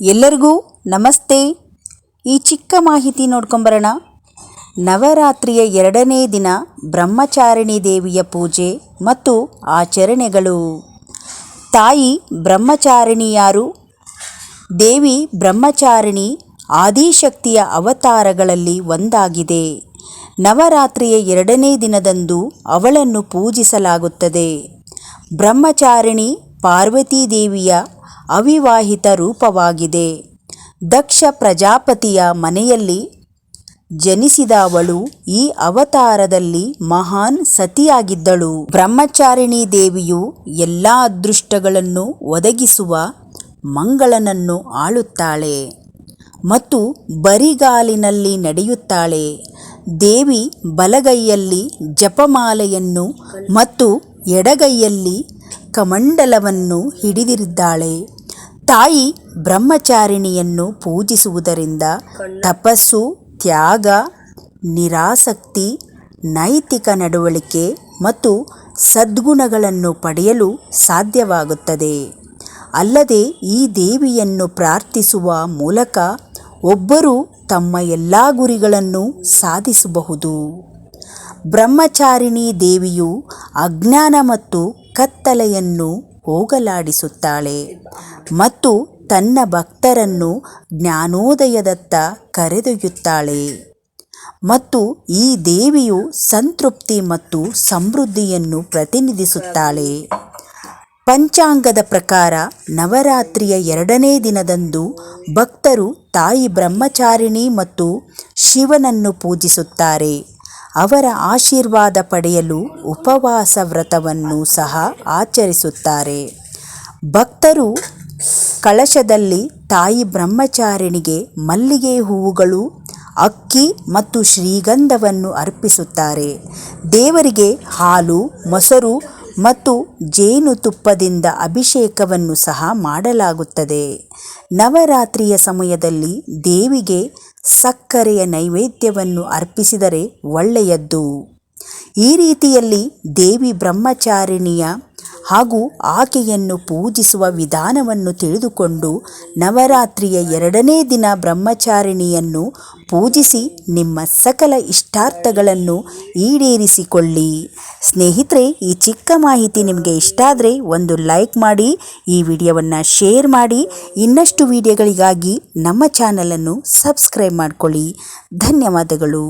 ಎಲ್ಲರಿಗೂ ನಮಸ್ತೆ. ಈ ಚಿಕ್ಕ ಮಾಹಿತಿ ನೋಡ್ಕೊಂಬರೋಣ. ನವರಾತ್ರಿಯ ಎರಡನೇ ದಿನ ಬ್ರಹ್ಮಚಾರಿಣಿ ದೇವಿಯ ಪೂಜೆ ಮತ್ತು ಆಚರಣೆಗಳು. ತಾಯಿ ಬ್ರಹ್ಮಚಾರಿಣಿ ಯಾರು? ದೇವಿ ಬ್ರಹ್ಮಚಾರಿಣಿ ಆದಿಶಕ್ತಿಯ ಅವತಾರಗಳಲ್ಲಿ ಒಂದಾಗಿದೆ. ನವರಾತ್ರಿಯ ಎರಡನೇ ದಿನದಂದು ಅವಳನ್ನು ಪೂಜಿಸಲಾಗುತ್ತದೆ. ಬ್ರಹ್ಮಚಾರಿಣಿ ಪಾರ್ವತಿ ದೇವಿಯ ಅವಿವಾಹಿತ ರೂಪವಾಗಿದೆ. ದಕ್ಷ ಪ್ರಜಾಪತಿಯ ಮನೆಯಲ್ಲಿ ಜನಿಸಿದ ಅವಳು ಈ ಅವತಾರದಲ್ಲಿ ಮಹಾನ್ ಸತಿಯಾಗಿದ್ದಳು. ಬ್ರಹ್ಮಚಾರಿಣಿ ದೇವಿಯು ಎಲ್ಲ ಅದೃಷ್ಟಗಳನ್ನು ಒದಗಿಸುವ ಮಂಗಳನನ್ನು ಆಳುತ್ತಾಳೆ ಮತ್ತು ಬರಿಗಾಲಿನಲ್ಲಿ ನಡೆಯುತ್ತಾಳೆ. ದೇವಿ ಬಲಗೈಯಲ್ಲಿ ಜಪಮಾಲೆಯನ್ನು ಮತ್ತು ಎಡಗೈಯಲ್ಲಿ ಕಮಂಡಲವನ್ನು ಹಿಡಿದಿದ್ದಾಳೆ ತಾಯಿ ಬ್ರಹ್ಮಚಾರಿಣಿಯನ್ನು ಪೂಜಿಸುವುದರಿಂದ ತಪಸ್ಸು, ತ್ಯಾಗ, ನಿರಾಸಕ್ತಿ, ನೈತಿಕ ನಡವಳಿಕೆ ಮತ್ತು ಸದ್ಗುಣಗಳನ್ನು ಪಡೆಯಲು ಸಾಧ್ಯವಾಗುತ್ತದೆ. ಅಲ್ಲದೆ ಈ ದೇವಿಯನ್ನು ಪ್ರಾರ್ಥಿಸುವ ಮೂಲಕ ಒಬ್ಬರು ತಮ್ಮ ಎಲ್ಲ ಗುರಿಗಳನ್ನು ಸಾಧಿಸಬಹುದು. ಬ್ರಹ್ಮಚಾರಿಣಿ ದೇವಿಯು ಅಜ್ಞಾನ ಮತ್ತು ಕತ್ತಲೆಯನ್ನು ಹೋಗಲಾಡಿಸುತ್ತಾಳೆ. ಮತ್ತು ತನ್ನ ಭಕ್ತರನ್ನು ಜ್ಞಾನೋದಯದತ್ತ ಕರೆದೊಯ್ಯುತ್ತಾಳೆ. ಮತ್ತು ಈ ದೇವಿಯು ಸಂತೃಪ್ತಿ ಮತ್ತು ಸಮೃದ್ಧಿಯನ್ನು ಪ್ರತಿನಿಧಿಸುತ್ತಾಳೆ. ಪಂಚಾಂಗದ ಪ್ರಕಾರ ನವರಾತ್ರಿಯ ಎರಡನೇ ದಿನದಂದು ಭಕ್ತರು ತಾಯಿ ಬ್ರಹ್ಮಚಾರಿಣಿ ಮತ್ತು ಶಿವನನ್ನು ಪೂಜಿಸುತ್ತಾರೆ. ಅವರ ಆಶೀರ್ವಾದ ಪಡೆಯಲು ಉಪವಾಸ ವ್ರತವನ್ನು ಸಹ ಆಚರಿಸುತ್ತಾರೆ. ಭಕ್ತರು ಕಳಶದಲ್ಲಿ ತಾಯಿ ಬ್ರಹ್ಮಚಾರಿಣಿಗೆ ಮಲ್ಲಿಗೆ ಹೂವುಗಳು, ಅಕ್ಕಿ ಮತ್ತು ಶ್ರೀಗಂಧವನ್ನು ಅರ್ಪಿಸುತ್ತಾರೆ. ದೇವರಿಗೆ ಹಾಲು, ಮೊಸರು ಮತ್ತು ಜೇನುತುಪ್ಪದಿಂದ ಅಭಿಷೇಕವನ್ನು ಸಹ ಮಾಡಲಾಗುತ್ತದೆ. ನವರಾತ್ರಿಯ ಸಮಯದಲ್ಲಿ ದೇವಿಗೆ ಸಕ್ಕರೆಯ ನೈವೇದ್ಯವನ್ನು ಅರ್ಪಿಸಿದರೆ ಒಳ್ಳೆಯದ್ದು. ಈ ರೀತಿಯಲ್ಲಿ ದೇವಿ ಬ್ರಹ್ಮಚಾರಿಣಿಯ ಹಾಗೂ ಆಕೆಯನ್ನು ಪೂಜಿಸುವ ವಿಧಾನವನ್ನು ತಿಳಿದುಕೊಂಡು ನವರಾತ್ರಿಯ ಎರಡನೇ ದಿನ ಬ್ರಹ್ಮಚಾರಿಣಿಯನ್ನು ಪೂಜಿಸಿ ನಿಮ್ಮ ಸಕಲ ಇಷ್ಟಾರ್ಥಗಳನ್ನು ಈಡೇರಿಸಿಕೊಳ್ಳಿ. ಸ್ನೇಹಿತರೆ, ಈ ಚಿಕ್ಕ ಮಾಹಿತಿ ನಿಮಗೆ ಇಷ್ಟ ಆದರೆ ಒಂದು ಲೈಕ್ ಮಾಡಿ, ಈ ವಿಡಿಯೋವನ್ನು ಶೇರ್ ಮಾಡಿ, ಇನ್ನಷ್ಟು ವಿಡಿಯೋಗಳಿಗಾಗಿ ನಮ್ಮ ಚಾನಲನ್ನು ಸಬ್ಸ್ಕ್ರೈಬ್ ಮಾಡಿಕೊಳ್ಳಿ. ಧನ್ಯವಾದಗಳು.